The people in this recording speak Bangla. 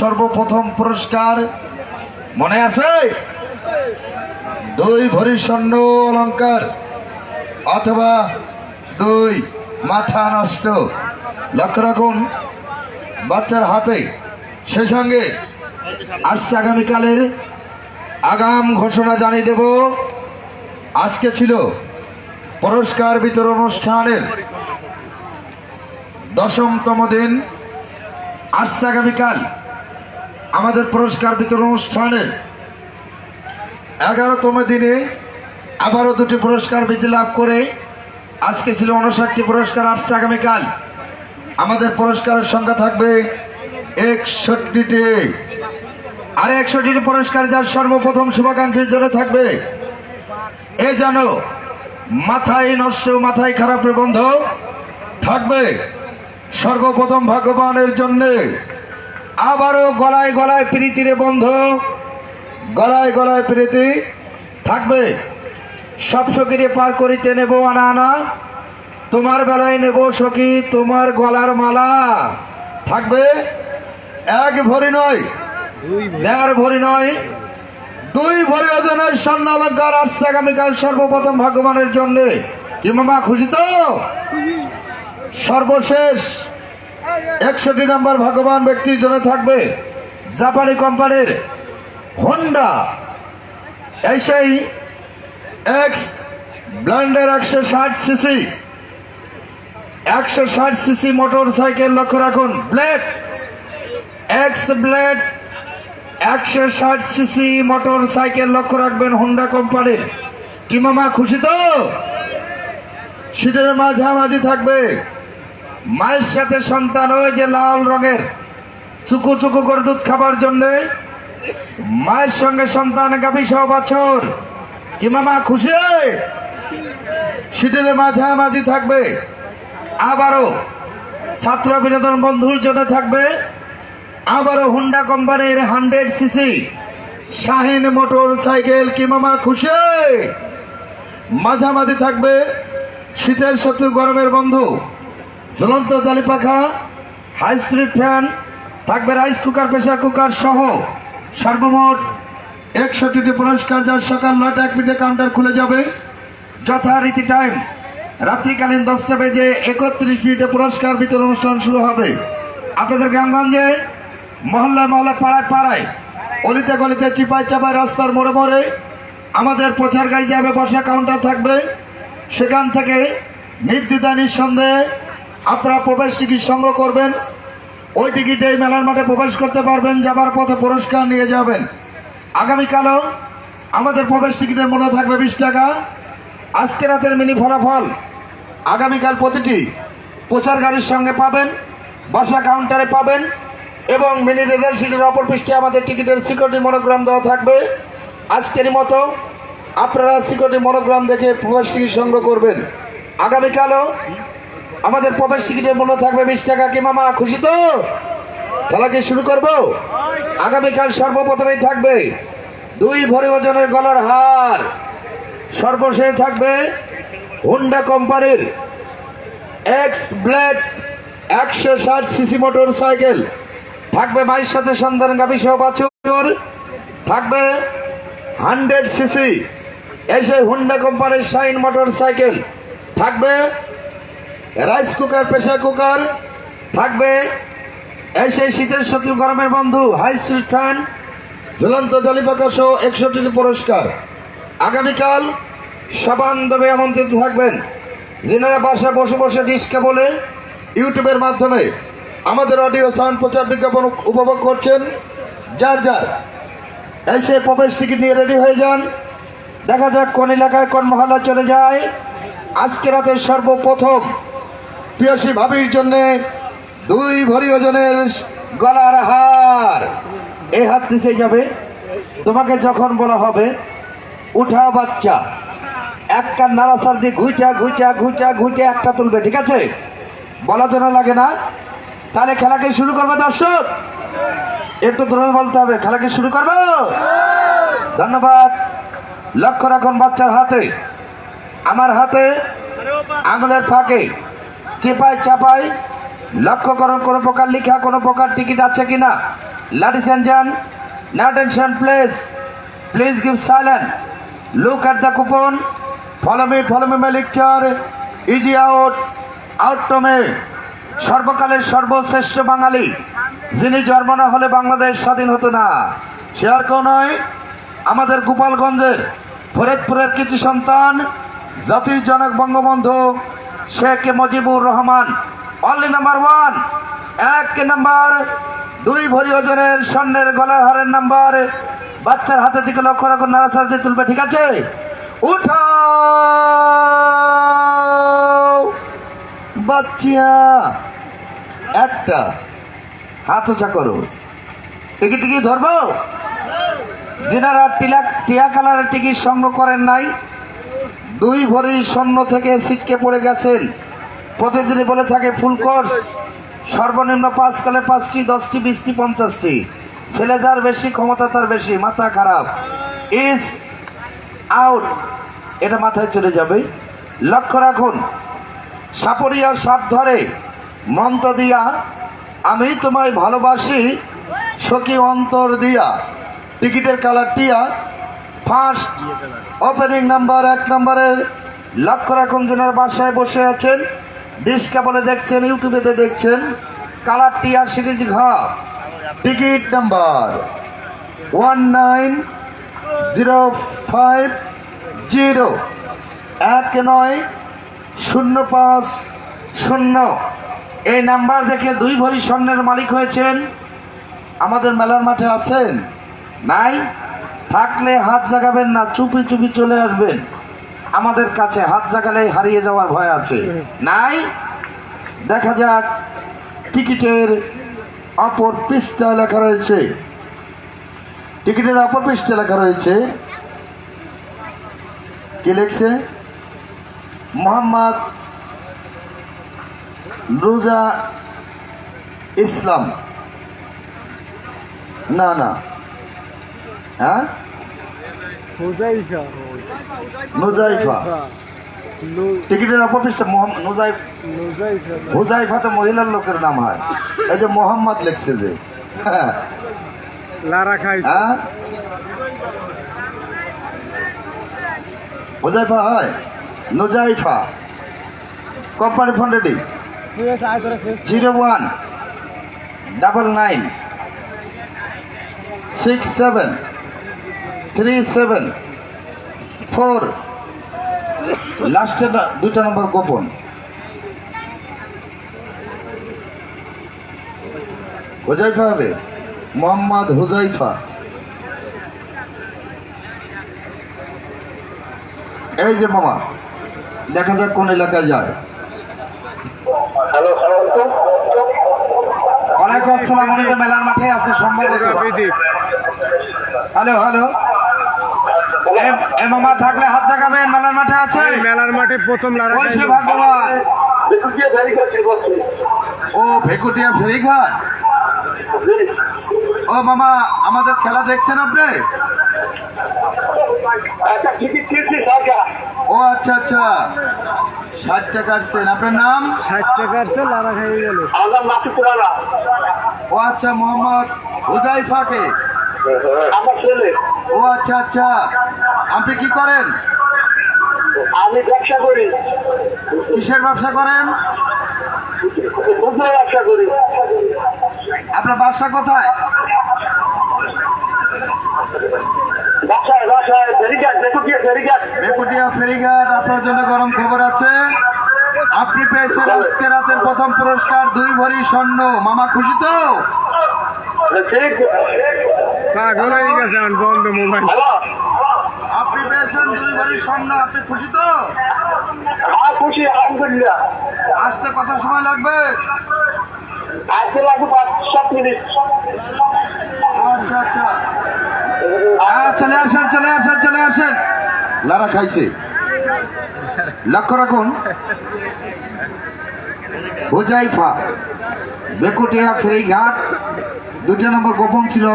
সর্বপ্রথম পুরস্কার, মনে আছে? দুই ভরি স্বর্ণ অলঙ্কার, অথবা দুই মাথা নষ্ট। লক্ষ্য রাখুন, বাচ্চার হাতে সে সঙ্গে আসছে আগামীকালের আগাম ঘোষণা জানিয়ে দেব। আজকে ছিল পুরস্কার বিতরণ অনুষ্ঠানের দশমতম দিন। আসছে আগামীকাল আমাদের পুরস্কার বিতরণ অনুষ্ঠানের এগারোতম দিনে আবারও দুটি পুরস্কার বৃদ্ধি লাভ করে আজকে ছিল উনষাটটি পুরস্কার, আসছে আগামীকাল। আমাদের পুরস্কারের সংখ্যা থাকবে একষট্টিটি। আর একষট্টিটি পুরস্কার যার সর্বপ্রথম শুভাকাঙ্ক্ষীর জন্য থাকবে। এ যেন মাথায় নষ্ট, মাথায় খারাপ প্রবন্ধ থাকবে। সর্বপ্রথম ভগবানের জন্যে আবারও গলায় গলায় প্রীতিরে বন্ধ। গলায় গলায় প্রীতি থাকবে। সব সখীরে পার করিতে নেব আনা আনা তোমার বেলায় নেব সখী তোমার গলার মালা। থাকবে? এক ভরি নয় দেড় ভরি নয় দুই ভরি ওজনের স্বর্ণ অলঙ্কার আসছে আগামীকাল সর্বপ্রথম ভগবানের জন্যে। কি মামা খুশি তো? সর্বশেষ একষট্টি নম্বর ভগবান ব্যক্তির জন্য থাকবে জাপানি কোম্পানির হন্ডা এই সেই এক্স ব্ল্যান্ডের একশো ষাট সিসি, একশো ষাট সিসি মোটর সাইকেল লক্ষ্য রাখুন। ব্লেড এক্স ব্লেড একশো ষাট সিসি মোটর সাইকেল লক্ষ্য রাখবেন হোন্ডা কোম্পানির। কি মামা খুশি তো? সিটের মাঝামাঝি থাকবে। মায়ের সাথে সন্তান ওই যে লাল রঙের, চুকু চুকু করে দুধ খাবার জন্য, মায়ের সঙ্গে সন্তান গাভী সহ বছর। কি মামা, খুশি? সিটের মাঝামাঝি থাকবে। আবারও ছাত্র বিনোদন বন্ধুর জন্য থাকবে। আবারও হুন্ডা কোম্পানির hundred CC Shine motorcycle. কি মামা, খুশি? মাঝামাঝি থাকবে। শীতের শত্রু গরমের বন্ধু। ঝুলন্ত জালি পাখা হাই স্পিড ফ্যান থাকবে রাইস কুকার প্রেসার কুকার সহ সর্বমোট একষট্টিটি পুরস্কার যার সকাল নয়টা এক মিনিটে কাউন্টার খুলে যাবে। যথারীতি টাইম রাত্রিকালীন দশটা বেজে একত্রিশ মিনিটে পুরস্কার বিতরণ অনুষ্ঠান শুরু হবে। আপনাদের গ্রামগঞ্জে মহল্লায় মহল্লা পাড়ায় পাড়ায় অলিতে গলিতে চিপায় চাপায় রাস্তার মোড়ে মোড়ে আমাদের প্রচার গাড়ি যাবে বসা কাউন্টার থাকবে। সেখান থেকে নির্দ্বিধা নিঃসন্দেহে আপনারা প্রবেশ টিকিট সংগ্রহ করবেন। ওই টিকিটে এই মেলার মাঠে প্রবেশ করতে পারবেন, যাবার পথে পুরস্কার নিয়ে যাবেন। আগামীকালও আমাদের প্রবেশ টিকিটের মূল্য থাকবে বিশ টাকা। আজকে রাতের মিনি ফলাফল, আগামীকাল প্রতিটি প্রচার গাড়ির সঙ্গে পাবেন, বসা কাউন্টারে পাবেন এবং মিনি রেজাল সিটির অপর পৃষ্ঠে আমাদের টিকিটের সিকিউরিটি মনোগ্রাম দেওয়া থাকবে। আজকের মতো আপনারা সিকিউরিটি মনোগ্রাম দেখে প্রবেশ টিকিট সংগ্রহ করবেন। আগামীকালও আমাদের প্রবেশ টিকিটের মূল্য থাকবে বিশ টাকা। কি মামা, খুশি তো? খেলা কি শুরু করব? আগামীকাল সর্বপ্রথমেই থাকবে দুই ভরি ওজনের গলার হার। সর্বশেষ থাকবে হুন্ডা কোম্পানির এক্স ব্লেড একশো ষাট সিসি মোটর সাইকেল। থাকবে মায়ের সাথে সন্ধান গাভী সহ থাকবে হান্ড্রেড সিসি এসে হুন্ডা কোম্পানির শাইন মোটর সাইকেল। থাকবে রাইস কুকার, প্রেসার কুকার থাকবে। এসে শীতের শত্রু গরমের বন্ধু, হাই স্পিড ফ্যান, ঝুলন্ত জলিপাকা সহ একষট্টি পুরস্কার। আগামীকাল সবান্ধবে আমন্ত্রিত থাকবেন। যেনারা বাসায় বসে বসে ডিসকে বলে ইউটিউবের মাধ্যমে আমাদের অডিও সাউন্ড প্রচার বিজ্ঞাপন উপভোগ করছেন, যার যার। এসে প্রবেশ টিকিট নিয়ে রেডি হয়ে যান। দেখা যাক কোন এলাকায় কোন মহল্লা চলে যায়। আজকে রাতে সর্বপ্রথম প্রিয়সী ভাবির জন্য দুই ভরি ওজনের গলার হার। এই হাত নিচে যাবে। তোমাকে যখন বলা হবে উঠা বাচ্চা। এক কান নাড়াচার দিয়ে ঘুইটা ঘুইটা ঘুইটা ঘুইটা একটা তুলবে, ঠিক আছে? বলা যেন লাগে না। তাহলে খেলাকে শুরু করবে দর্শক। একটু ধরে বলতে হবে, খেলাকে শুরু করব? ধন্যবাদ। লক্ষ্য রাখুন বাচ্চার হাতে। আমার হাতে আঙুলের ফাঁকে। চেপায় চাপায় লক্ষ্য করুন, কোনো প্রকার লিখা, কোনো প্রকার টিকিট আছে কিনা। লাডিস অ্যান্ড জান না tension place please give silent look at the coupon follow me follow me my lecture easy out out to may সর্বকালের সর্বশ্রেষ্ঠ বাঙালি, যিনি জন্ম না হলে বাংলাদেশ স্বাধীন হতো না। সে আর কেউ নয়। আমাদের গোপালগঞ্জের ফরিদপুরের কিছু সন্তান জাতির জনক Bangabandhu. Sheikh Mujibur Rahman only number one. এক নাম্বার, দুই ভরি ওজনের স্বর্ণের গলার হারের নাম্বার। বাচ্চার হাতের দিকে লক্ষ্য রাখুন, নাড়াচাড়া দিয়ে তুলবে, ঠিক আছে? উঠাও! বাচ্চা একটা। হাত উঁচা করো। টিকিট টিকিট ধরবো? যিনারা টিলা টিয়া কালারের টিকিট সংগ্রহ করেন নাই। দুই ভরি স্বর্ণ থেকে ছিটকে পড়ে গেছেন। প্রতিদিনই বলে থাকে ফুল কোর্স সর্বনিম্ন পাঁচ কালে পাঁচটি, দশটি, বিশটি, পঞ্চাশটি। ছেলে যার বেশি, ক্ষমতা তার বেশি, মাথা খারাপ। ইস আউট এটা মাথায় চলে যাবে। লক্ষ্য রাখুন সাপরিয়া সাপ ধরে, মন্ত্র দিয়া, আমি তোমায় ভালোবাসি, সখী অন্তর দিয়া। টিকিটের কালারটিয়া ফার্স্ট ওপেনিং নাম্বার, এক নম্বরের লক্ষ্য রাখুন যেনার বাসায় বসে আছেন। ডিসকা বলে দেখছেন ইউটিউবেতে দেখছেন। কালার টিয়ার সিরিজ ঘ, ticket number one nine zero five zero, এক নয় শূন্য পাঁচ শূন্য। এই নাম্বার দেখে দুই ভরি স্বর্ণের মালিক হয়েছেন। আমাদের মেলার মাঠে আছেন। নাই? থাকলে হাত জাগাবেন না, চুপি চুপি চলে আসবেন। আমাদের কাছে হাত জাগালে হারিয়ে যাওয়ার ভয় আছে। নাই? দেখা যাক, টিকিটের অপর পৃষ্ঠা লেখা রয়েছে। টিকিটের অপর পৃষ্ঠা লেখা রয়েছে, কি লিখছে? মোহাম্মদ রোজা ইসলাম। না না। হ্যাঁ? হুজাইফা নুজাইফা টিকিটের অপর পৃষ্ঠা নুজাইফ নুজাইফা হুজাইফা তো মহিলার লোকের নাম হয়। এই যে মোহাম্মদ লিখছে যে। হ্যাঁ লারা খাইছে। হ্যাঁ? হুজাইফা হয়? Nujaifa. Company phone ready? Zero one double nine six seven. Three seven four লাস্টে দুটা নম্বর গোপন। হুজাইফা হবে? মোহাম্মদ হুজাইফা। এই যে মামা দেখা যাক কোন এলাকায় যায়। ওয়ালাইকুম আসসালাম মেলার মাঠে আছে সম্ভবত। Hello hello. এ- এ মামা থাকলে হাত দেখাবেন মেলার মাঠে আছে? মেলার মাঠে প্রথম খাইছে ভাগ্যবান। ও ভেকুটিয়া ফেরিঘাট ও মামা আমাদের খেলা দেখছেন আপনি? ও আচ্ছা আচ্ছা। ষাট টাকা আসছেন আপনার নাম? ষাট টাকার চেয়ে লারা খাইয়ে গেল। ও আচ্ছা মোহাম্মদ হুজাইফাকে আমার ছেলে ও আচ্ছা আচ্ছা। আপনি কি করেন? আমি ব্যবসা করি। কিসের ব্যবসা করেন? ব্যবসা করি। আপনার বাসা কোথায়? ফেরিঘাট আপনার জন্য গরম খবর আছে। আপনি পেয়েছেন আজকে রাতের প্রথম পুরস্কার দুই ভরি স্বর্ণ। মামা খুশি তো? ঠিক। পাগল হয়ে গেছে এখন বন্ধ মোবাইল। আপনি পেয়েছেন দুই ভরি স্বর্ণ আপনি খুশি তো? হ্যাঁ খুশি আলহামদুলিল্লাহ আসতে কত সময় লাগবে? আজকে লাগবে পাঁচ সাত মিনিট। আচ্ছা আচ্ছা। হ্যাঁ চলে আসেন চলে আসেন চলে আসেন। লারা খাইছে। লক্ষ্য রাখুন। হুজাইফা বেকুটিয়া ফেরিঘাট দুটা নম্বর গোপন ছিল।